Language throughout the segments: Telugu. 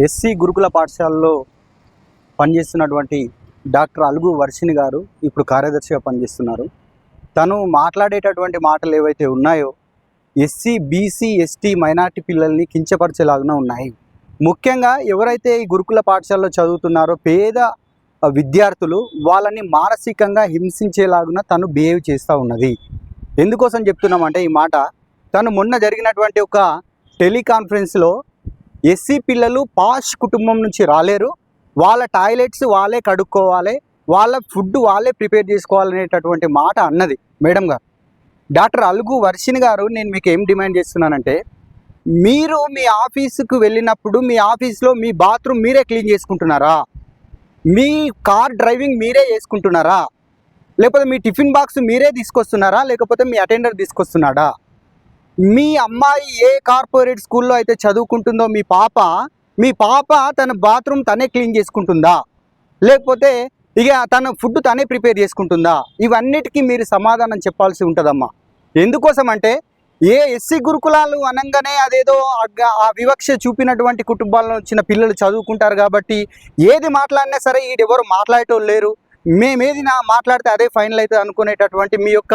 ఎస్సీ గురుకుల పాఠశాలలో పనిచేస్తున్నటువంటి డాక్టర్ అలుగు వర్షిని గారు ఇప్పుడు కార్యదర్శిగా పనిచేస్తున్నారు. తను మాట్లాడేటటువంటి మాటలు ఏవైతే ఉన్నాయో ఎస్సీ బీసీ ఎస్టీ మైనార్టీ పిల్లల్ని కించపరిచేలాగా ఉన్నాయి. ముఖ్యంగా ఎవరైతే ఈ గురుకుల పాఠశాలలో చదువుతున్నారో పేద విద్యార్థులు వాళ్ళని మానసికంగా హింసించేలాగున తను బిహేవ్ చేస్తూ ఉన్నది. ఎందుకోసం చెప్తున్నామంటే ఈ మాట తను మొన్న జరిగినటువంటి ఒక టెలికాన్ఫరెన్స్లో ఎస్సీ పిల్లలు పాష్ కుటుంబం నుంచి రాలేరు. వాళ్ళ టాయిలెట్స్ వాళ్ళే కడుక్కోవాలి. వాళ్ళ ఫుడ్ వాళ్ళే ప్రిపేర్ చేసుకోవాలనేటటువంటి మాట అన్నది మేడం గారు. డాక్టర్ అలుగు వర్షిని గారు నేను మీకు ఏం డిమాండ్ చేస్తున్నానంటే మీరు మీ ఆఫీసుకు వెళ్ళినప్పుడు మీ ఆఫీస్లో మీ బాత్రూమ్ మీరే క్లీన్ చేసుకుంటున్నారా? మీ కార్ డ్రైవింగ్ మీరే చేసుకుంటున్నారా? లేకపోతే మీ టిఫిన్ బాక్స్ మీరే తీసుకొస్తున్నారా? లేకపోతే మీ అటెండర్ తీసుకొస్తున్నాడా? మీ అమ్మాయి ఏ కార్పొరేట్ స్కూల్లో అయితే చదువుకుంటుందో మీ పాప మీ పాప తన బాత్రూమ్ తనే క్లీన్ చేసుకుంటుందా? లేకపోతే ఇక తన ఫుడ్ తనే ప్రిపేర్ చేసుకుంటుందా? ఇవన్నిటికీ మీరు సమాధానం చెప్పాల్సి ఉంటుందమ్మా. ఎందుకోసం అంటే ఏ ఎస్సీ గురుకులాలు అనగానే అదేదో ఆ వివక్ష చూపినటువంటి కుటుంబాల్లో వచ్చిన పిల్లలు చదువుకుంటారు కాబట్టి ఏది మాట్లాడినా సరే ఈడెవరు మాట్లాడేటోళ్ళు లేరు. మేమేది నా మాట్లాడితే అదే ఫైనల్ అవుతుంది అనుకునేటటువంటి మీ యొక్క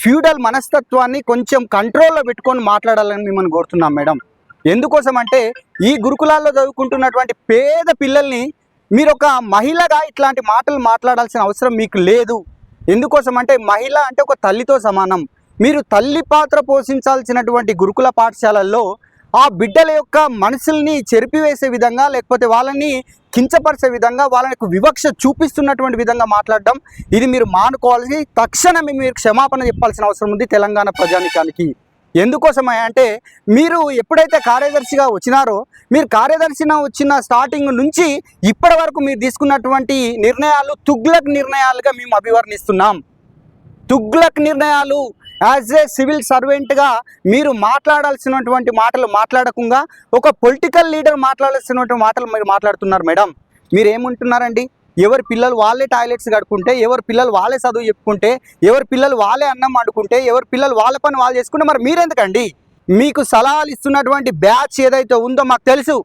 ఫ్యూడల్ మనస్తత్వాన్ని కొంచెం కంట్రోల్లో పెట్టుకొని మాట్లాడాలని మిమ్మల్ని కోరుతున్నాం మేడం. ఎందుకోసం అంటే ఈ గురుకులాల్లో చదువుకుంటున్నటువంటి పేద పిల్లల్ని మీరు ఒక మహిళగా ఇట్లాంటి మాటలు మాట్లాడాల్సిన అవసరం మీకు లేదు. ఎందుకోసం అంటే మహిళ అంటే ఒక తల్లితో సమానం. మీరు తల్లి పాత్ర పోషించాల్సినటువంటి గురుకుల పాఠశాలల్లో ఆ బిడ్డల యొక్క మనసుల్ని చెరిపివేసే విధంగా లేకపోతే వాళ్ళని కించపరిచే విధంగా వాళ్ళకు వివక్ష చూపిస్తున్నటువంటి విధంగా మాట్లాడడం ఇది మీరు మానుకోవాల్సి తక్షణమే మీరు క్షమాపణ చెప్పాల్సిన అవసరం ఉంది తెలంగాణ ప్రజానికానికి. ఎందుకోసమే అంటే మీరు ఎప్పుడైతే కార్యదర్శిగా వచ్చినారో మీరు కార్యదర్శిగా వచ్చిన స్టార్టింగ్ నుంచి ఇప్పటి వరకు మీరు తీసుకున్నటువంటి నిర్ణయాలు తుగ్లక్ నిర్ణయాలుగా మేము అభివర్ణిస్తున్నాం. తుగ్లక్ నిర్ణయాలు యాజ్ ఏ సివిల్ సర్వెంట్గా మీరు మాట్లాడాల్సినటువంటి మాటలు మాట్లాడకుండా ఒక పొలిటికల్ లీడర్ మాట్లాడాల్సినటువంటి మాటలు మీరు మాట్లాడుతున్నారు మేడం మీరు ఏమంటున్నారండి ఎవరి పిల్లలు వాళ్ళే టాయిలెట్స్ కడుక్కుంటే ఎవరి పిల్లలు వాళ్ళే చదువు చెప్పుకుంటే ఎవరి పిల్లలు వాళ్ళే అన్నం వండుకుంటే ఎవరి పిల్లలు వాళ్ళ పని వాళ్ళు చేసుకుంటే మరి మీరెందుకండి? మీకు సలహాలు ఇస్తున్నటువంటి బ్యాచ్ ఏదైతే ఉందో మాకు తెలుసు.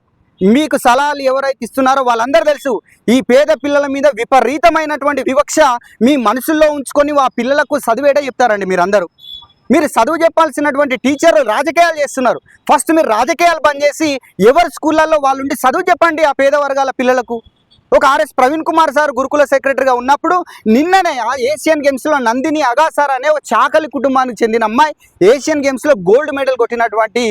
మీకు సలహాలు ఎవరైతే ఇస్తున్నారో వాళ్ళందరూ తెలుసు ఈ పేద పిల్లల మీద విపరీతమైనటువంటి వివక్ష మీ మనసుల్లో ఉంచుకొని ఆ పిల్లలకు చదివేటే చెప్తారండి మీరందరూ. మీరు చదువు చెప్పాల్సినటువంటి టీచర్లు రాజకీయాలు చేస్తున్నారు. ఫస్ట్ మీరు రాజకీయాలు బంద్ చేసి ఎవరి స్కూళ్ళల్లో వాళ్ళు ఉండి చదువు చెప్పండి ఆ పేద వర్గాల పిల్లలకు. ఒక ఆర్ఎస్ ప్రవీణ్ కుమార్ సార్ గురుకుల సెక్రటరీగా ఉన్నప్పుడు నిన్ననే ఆ ఏషియన్ గేమ్స్లో నందిని అగాసార్ అనే ఒక చాకలి కుటుంబానికి చెందిన అమ్మాయి ఏషియన్ గేమ్స్లో గోల్డ్ మెడల్ కొట్టినటువంటి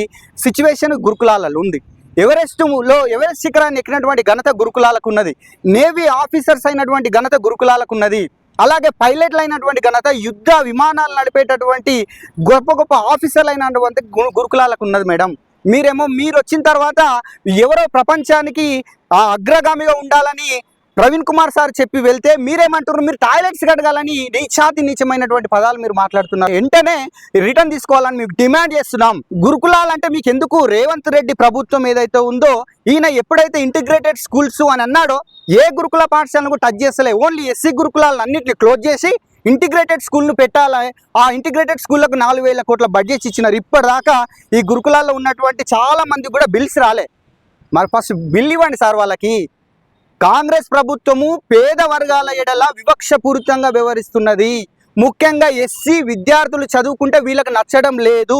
సిచ్యువేషన్ గురుకులాలలో ఉంది. ఎవరెస్టులో ఎవరెస్ట్ శిఖరాన్ని ఎక్కినటువంటి ఘనత గురుకులాలకు ఉన్నది. నేవీ ఆఫీసర్స్ అయినటువంటి ఘనత గురుకులాలకు ఉన్నది. అలాగే పైలట్లు అయినటువంటి ఘనత యుద్ధ విమానాలు నడిపేటటువంటి గొప్ప గొప్ప ఆఫీసర్లు అయినటువంటి గు- గురుకులాలకు ఉన్నది మేడం. మీరేమో మీరు వచ్చిన తర్వాత ఎవరో ప్రపంచానికి ఆ అగ్రగామిగా ఉండాలని ప్రవీణ్ కుమార్ సార్ చెప్పి వెళ్తే మీరేమంటారు మీరు టాయిలెట్స్ కడగాలని నీచాతి నీచమైనటువంటి పదాలు మీరు మాట్లాడుతున్నారు. వెంటనే రిటర్న్ తీసుకోవాలని మీకు డిమాండ్ చేస్తున్నాం. గురుకులాలంటే మీకు ఎందుకు? రేవంత్ రెడ్డి ప్రభుత్వం ఏదైతే ఉందో ఈయన ఎప్పుడైతే ఇంటిగ్రేటెడ్ స్కూల్స్ అని అన్నాడో ఏ గురుకుల పాఠశాలను టచ్ చేస్తలే. ఓన్లీ ఎస్సీ గురుకులాలను అన్నింటినీ క్లోజ్ చేసి ఇంటిగ్రేటెడ్ స్కూల్ను పెట్టాలి? ఆ ఇంటిగ్రేటెడ్ స్కూళ్ళకు నాలుగు వేల కోట్ల బడ్జెట్స్ ఇచ్చినారు. ఇప్పటిదాకా ఈ గురుకులాల్లో ఉన్నటువంటి చాలా మంది కూడా బిల్స్ రాలే. మరి ఫస్ట్ బిల్ ఇవ్వండి సార్ వాళ్ళకి. కాంగ్రెస్ ప్రభుత్వము పేద వర్గాల ఎడల వివక్షపూరితంగా వ్యవహరిస్తున్నది. ముఖ్యంగా ఎస్సీ విద్యార్థులు చదువుకుంటే వీళ్ళకి నచ్చడం లేదు.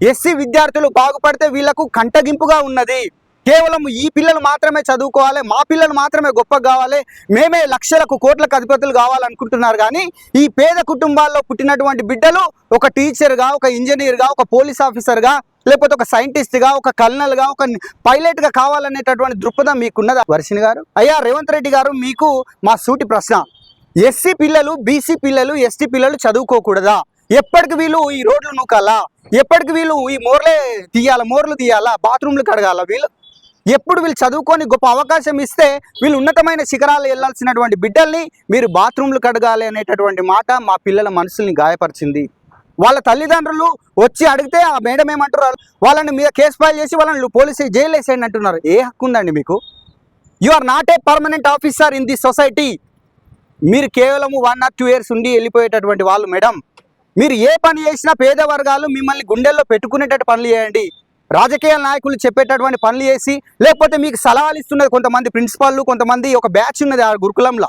ఎస్సీ విద్యార్థులు బాగుపడితే వీళ్ళకు కంటగింపుగా ఉన్నది. కేవలం ఈ పిల్లలు మాత్రమే చదువుకోవాలి మా పిల్లలు మాత్రమే గొప్ప కావాలి మేమే లక్షలకు కోట్లకు అధిపతులు కావాలనుకుంటున్నారు కానీ ఈ పేద కుటుంబాల్లో పుట్టినటువంటి బిడ్డలు ఒక టీచర్గా ఒక ఇంజనీర్గా ఒక పోలీస్ ఆఫీసర్గా లేకపోతే ఒక సైంటిస్ట్గా ఒక కల్నల్గా ఒక పైలట్గా కావాలనేటటువంటి దృక్పథం మీకున్నదా? వర్షిణి గారు? అయ్యా రేవంత్ రెడ్డి గారు మీకు మా సూటి ప్రశ్న. ఎస్సీ పిల్లలు బీసీ పిల్లలు ఎస్టీ పిల్లలు చదువుకోకూడదా? ఎప్పటికి వీళ్ళు ఈ రోడ్లు నూకాలా? ఎప్పటికి వీళ్ళు ఈ మోర్లే తీయాలా? మోర్లు తీయాలా? బాత్రూమ్లు కడగాల వీళ్ళు? ఎప్పుడు వీళ్ళు చదువుకొని గొప్ప అవకాశం ఇస్తే వీళ్ళు ఉన్నతమైన శిఖరాలు వెళ్ళాల్సినటువంటి బిడ్డల్ని మీరు బాత్రూమ్లు కడగాలి అనేటటువంటి మాట మా పిల్లల మనసుల్ని గాయపరిచింది. వాళ్ళ తల్లిదండ్రులు వచ్చి అడిగితే ఆ మేడం ఏమంటారు వాళ్ళని మీద కేసు ఫైల్ చేసి వాళ్ళని పోలీసు జైలు వేసేయండి అంటున్నారు. ఏ హక్కు ఉందండి మీకు? You are not a permanent officer in the society మీరు కేవలం వన్ ఆర్ టూ ఇయర్స్ ఉండి వెళ్ళిపోయేటటువంటి వాళ్ళు మేడం. మీరు ఏ పని చేసినా పేద వర్గాలు మిమ్మల్ని గుండెల్లో పెట్టుకునేటట్టు పనులు చేయండి. రాజకీయ నాయకులు చెప్పేటటువంటి పనులు చేసి లేకపోతే మీకు సలహాలు ఇస్తున్నది కొంతమంది ప్రిన్సిపాల్లు కొంతమంది ఒక బ్యాచ్ ఉన్నది ఆ గురుకులంలో.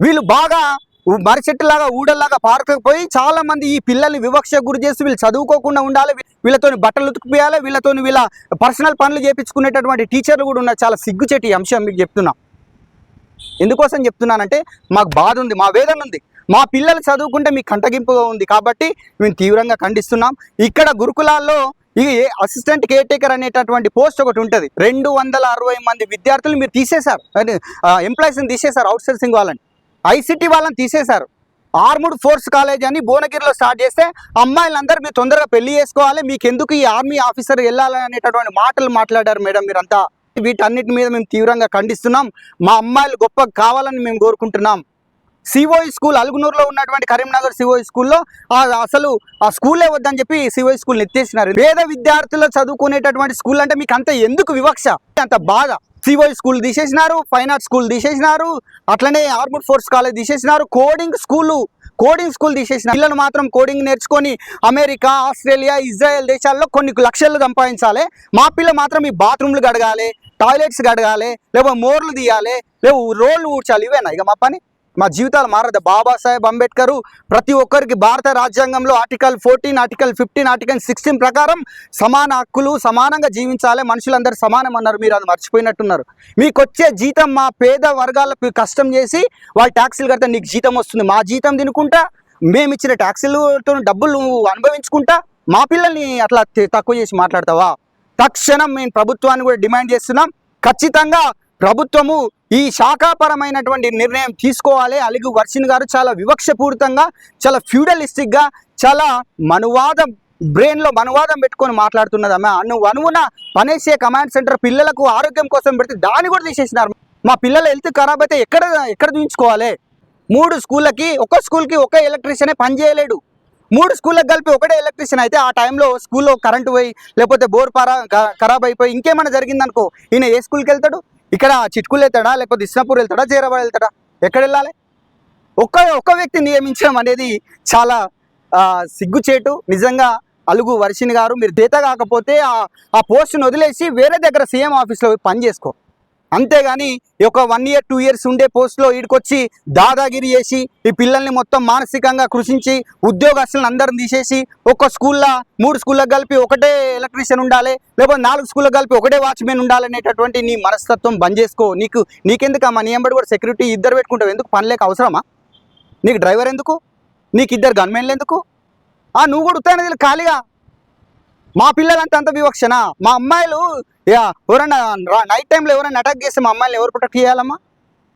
వీళ్ళు బాగా మరిచెట్టులాగా ఊడల్లాగా పారకపోయి చాలా మంది ఈ పిల్లల్ని వివక్ష గురి చేసి వీళ్ళు చదువుకోకుండా ఉండాలి వీళ్ళతో బట్టలు ఉతుకుపోయాలి వీళ్ళతో వీళ్ళ పర్సనల్ పనులు చేపించుకునేటటువంటి టీచర్లు కూడా ఉన్నారు. చాలా సిగ్గుచేటి అంశం మీకు చెప్తున్నా. ఎందుకోసం చెప్తున్నానంటే మాకు బాధ ఉంది మా వేదన ఉంది. మా పిల్లలు చదువుకుంటే మీకు కంటగింపుగా ఉంది కాబట్టి మేము తీవ్రంగా ఖండిస్తున్నాం. ఇక్కడ గురుకులాల్లో ఈ అసిస్టెంట్ కేర్ టేకర్ అనేటటువంటి పోస్ట్ ఒకటి ఉంటుంది. రెండు వందల అరవై మంది విద్యార్థులు మీరు తీసేశారు. ఎంప్లాయీస్ని తీసేశారు అవుట్ సోర్సింగ్ వాళ్ళని. ఐసిటీ వాళ్ళని తీసేశారు. ఆర్ముడ్ ఫోర్స్ కాలేజ్ అని భువనగిరిలో స్టార్ట్ చేస్తే అమ్మాయిలందరూ మీరు తొందరగా పెళ్ళి చేసుకోవాలి మీకు ఎందుకు ఈ ఆర్మీ ఆఫీసర్ వెళ్ళాలని అనేటటువంటి మాటలు మాట్లాడారు మేడం మీరంతా. వీటన్నిటి మీద మేము తీవ్రంగా ఖండిస్తున్నాం. మా అమ్మాయిలు గొప్ప కావాలని మేము కోరుకుంటున్నాం. సిఓఈ స్కూల్ అలుగునూరులో ఉన్నటువంటి కరీంనగర్ సిఓఈ స్కూల్లో అసలు ఆ స్కూలే వద్దని చెప్పి సిఓఈ స్కూల్ ఎత్తేసినారు పేద విద్యార్థులు చదువుకునేటటువంటి స్కూల్ అంటే మీకు అంత ఎందుకు వివక్ష? అంత బాధ. సివోయ్ స్కూల్ తీసేసినారు ఫైన్ ఆర్ట్స్ స్కూల్ తీసేసినారు అట్లనే ఆర్మడ్ ఫోర్స్ కాలేజ్ తీసేసినారు కోడింగ్ స్కూలు కోడింగ్ స్కూల్ తీసేసిన పిల్లలు మాత్రం కోడింగ్ నేర్చుకొని అమెరికా ఆస్ట్రేలియా ఇజ్రాయెల్ దేశాల్లో కొన్ని లక్షలు సంపాదించాలి. మా పిల్ల మాత్రం ఈ బాత్రూమ్లు గడగాలి టాయిలెట్స్ గడగాలి లేకపోతే మోర్లు తీయాలి లేవు రోడ్లు ఊడ్చాలి. ఇవేనా ఇక మా పని? మా జీవితాలు మారదు. బాబాసాహెబ్ అంబేద్కర్ ప్రతి ఒక్కరికి భారత రాజ్యాంగంలో article fourteen article fifteen article sixteen ప్రకారం సమాన హక్కులు సమానంగా జీవించాలి. మనుషులందరూ సమానం అన్నారు మీరు అది మర్చిపోయినట్టున్నారు. మీకు వచ్చే జీతం మా పేద వర్గాలకు కష్టం చేసి వాళ్ళు ట్యాక్సీలు కడితే నీకు జీతం వస్తుంది. మా జీతం తినుకుంటా మేము ఇచ్చిన ట్యాక్సీలతో డబ్బులు నువ్వు అనుభవించుకుంటా మా పిల్లల్ని అట్లా తక్కువ చేసి మాట్లాడతావా? తక్షణం మేము ప్రభుత్వాన్ని కూడా డిమాండ్ చేస్తున్నాం. ఖచ్చితంగా ప్రభుత్వము ఈ శాఖాపరమైనటువంటి నిర్ణయం తీసుకోవాలి. అలిగు వర్షిన్ గారు చాలా వివక్షపూరితంగా చాలా ఫ్యూడలిస్టిక్గా చాలా మనువాదం బ్రెయిన్లో మనువాదం పెట్టుకొని మాట్లాడుతున్నది నువ్వు అను అనువున పనేసే కమాండ్ సెంటర్ పిల్లలకు ఆరోగ్యం కోసం పెడితే దాన్ని కూడా తీసేసినారు. మా పిల్లల హెల్త్ ఖరాబ్ అయితే ఎక్కడ ఎక్కడ చూపించుకోవాలి మూడు స్కూళ్ళకి ఒక స్కూల్కి ఒక ఎలక్ట్రీషియనే పని చేయలేడు. మూడు స్కూళ్ళకి కలిపి ఒకటే ఎలక్ట్రీషియన్ అయితే ఆ టైంలో స్కూల్లో కరెంటు పోయి లేకపోతే బోర్ పారా ఖరాబ్ అయిపోయి ఇంకేమైనా జరిగిందనుకో ఈయన ఏ స్కూల్కి వెళ్తాడు? ఇక్కడ చిట్కులు వెళ్తాడా? లేకపోతే ఇస్నాపూర్ వెళ్తాడా? జీరాబాద్ వెళ్తాడా? ఎక్కడ వెళ్ళాలి? ఒక్క ఒక్క వ్యక్తి నియమించడం అనేది చాలా సిగ్గుచేటు నిజంగా అలుగు వర్షిని గారు. మీరు దేత కాకపోతే ఆ ఆ వదిలేసి వేరే దగ్గర సీఎం ఆఫీస్లో పోయి పని చేసుకో. అంతేగాని ఒక వన్ ఇయర్ టూ ఇయర్స్ ఉండే పోస్ట్లో ఈడికొచ్చి దాదాగిరి చేసి ఈ పిల్లల్ని మొత్తం మానసికంగా కృషించి ఉద్యోగస్తులను అందరిని తీసేసి ఒక స్కూల్లో మూడు స్కూళ్ళకి కలిపి ఒకటే ఎలక్ట్రీషియన్ ఉండాలి లేకపోతే నాలుగు స్కూళ్ళకి కలిపి ఒకటే వాచ్మెన్ ఉండాలనేటటువంటి నీ మనస్తత్వం బంద్ చేసుకో. నీకు నీకెందుకు ఆ మనీ ఎంబడి కూడా సెక్యూరిటీ ఇద్దరు పెట్టుకుంటావు. ఎందుకు? పని లేక అవసరమా? నీకు డ్రైవర్ ఎందుకు? నీకు ఇద్దరు గన్మెన్లు ఎందుకు? ఆ నువ్వు కూడా ఉత్తానది ఖాళీగా. మా పిల్లలంతా అంత వివక్షణ మా అమ్మాయిలు యా, ఎవరైనా నైట్ టైంలో ఎవరైనా అటాక్ చేస్తే మా అమ్మాయిలు ఎవరు ప్రొటెక్ట్ చేయాలమ్మా?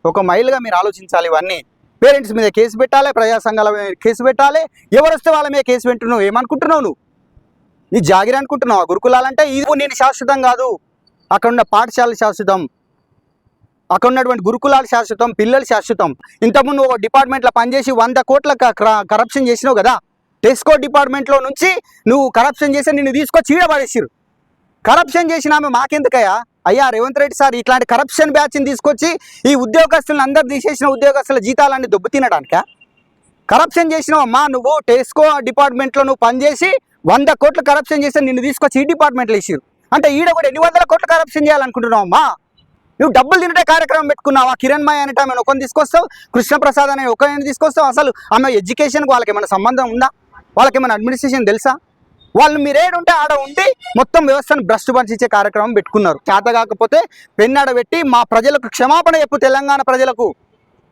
ఒక మైల్గా మీరు ఆలోచించాలి ఇవన్నీ. పేరెంట్స్ మీద కేసు పెట్టాలి ప్రజా సంఘాల మీద కేసు పెట్టాలి. ఎవరు వస్తే వాళ్ళ మీద కేసు పెట్టున్నావు ఏమనుకుంటున్నావు నువ్వు? నీ జాగిరి అనుకుంటున్నావు? ఆ గురుకులాలంటే ఇది నేను శాశ్వతం కాదు. అక్కడ ఉన్న పాఠశాల శాశ్వతం. అక్కడ ఉన్నటువంటి గురుకులాలు శాశ్వతం పిల్లలు శాశ్వతం. ఇంతకుముందు ఒక డిపార్ట్మెంట్లో పనిచేసి వంద కోట్ల కరప్షన్ చేసినావు కదా? టెస్కో డిపార్ట్మెంట్లో నుంచి నువ్వు కరప్షన్ చేసి నిన్ను తీసుకొచ్చి చీడపడేసిరు కరప్షన్ చేసిన ఆమె మాకెందుకయ్యా? అయ్యా రేవంత్ రెడ్డి సార్ ఇట్లాంటి కరప్షన్ బ్యాచ్ని తీసుకొచ్చి ఈ ఉద్యోగస్తులను అందరు తీసేసిన ఉద్యోగస్తుల జీతాలన్నీ దెబ్బతినడానిక కరప్షన్ చేసినావమ్మా నువ్వు టెస్కో డిపార్ట్మెంట్లో నువ్వు పనిచేసి వంద కోట్లు కరప్షన్ చేసి నిన్ను తీసుకొచ్చి ఈ డిపార్ట్మెంట్లో ఇష్యూ అంటే ఈడ కూడా ఎన్ని వందల కోట్లు కరప్షన్ చేయాలనుకుంటున్నావమ్మా నువ్వు డబ్బులు తినటే కార్యక్రమం పెట్టుకున్నావు? ఆ కిరణ్ మాయ అనేట ఆమె ఒకరిని తీసుకొస్తావు కృష్ణప్రసాద్ అనే ఒకరిని తీసుకొస్తావు. అసలు ఆమె ఎడ్యుకేషన్కి వాళ్ళకి ఏమైనా సంబంధం ఉందా? వాళ్ళకి ఏమైనా అడ్మినిస్ట్రేషన్ తెలుసా? వాళ్ళు మీరేడుంటే ఆడ ఉండి మొత్తం వ్యవస్థను భ్రష్టు పరిచే కార్యక్రమం పెట్టుకున్నారు. చేత కాకపోతే పెన్నాడ పెట్టి మా ప్రజలకు క్షమాపణ చెప్పు తెలంగాణ ప్రజలకు.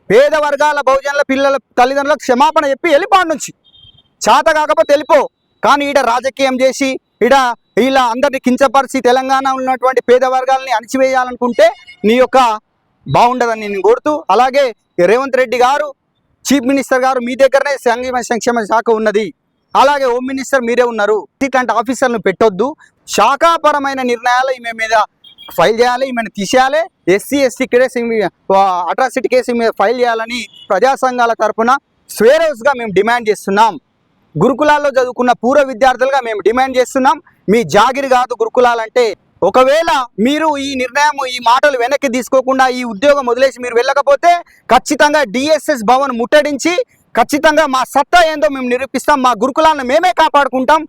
పేద వర్గాల బహుజనుల పిల్లల తల్లిదండ్రులకు క్షమాపణ చెప్పి వెళ్ళిపోండి నుంచి చేత కాకపోతే వెళ్ళిపో. కానీ ఈడ రాజకీయం చేసి ఈడ ఇలా అందరిని కించపరిచి తెలంగాణ ఉన్నటువంటి పేద వర్గాలని అణిచివేయాలనుకుంటే నీ యొక్క బాగుండదని నేను కోరుతూ అలాగే రేవంత్ రెడ్డి గారు చీఫ్ మినిస్టర్ గారు మీ దగ్గరనే సంగీమ సంక్షేమ శాఖ ఉన్నది. అలాగే హోమ్ మినిస్టర్ మీరే ఉన్నారు. ఇట్లాంటి ఆఫీసర్లను పెట్టొద్దు. శాఖాపరమైన నిర్ణయాలు ఈమె మీద ఫైల్ చేయాలి ఈమెను తీసేయాలి. SC ST case atrocity case మీద ఫైల్ చేయాలని ప్రజా సంఘాల తరపున స్వేరోస్గా మేము డిమాండ్ చేస్తున్నాం. గురుకులాల్లో చదువుకున్న పూర్వ విద్యార్థులుగా మేము డిమాండ్ చేస్తున్నాం. మీ జాగిరి కాదు గురుకులాలంటే. ఒకవేళ మీరు ఈ నిర్ణయం ఈ మాటలు వెనక్కి తీసుకోకుండా ఈ ఉద్యోగం వదిలేసి మీరు వెళ్ళకపోతే ఖచ్చితంగా డిఎస్ఎస్ భవన్ ముట్టడించి ఖచ్చితంగా మా సత్తా ఏందో మేము నిరూపిస్తాం మా గురుకులాలను మేమే కాపాడుకుంటాం.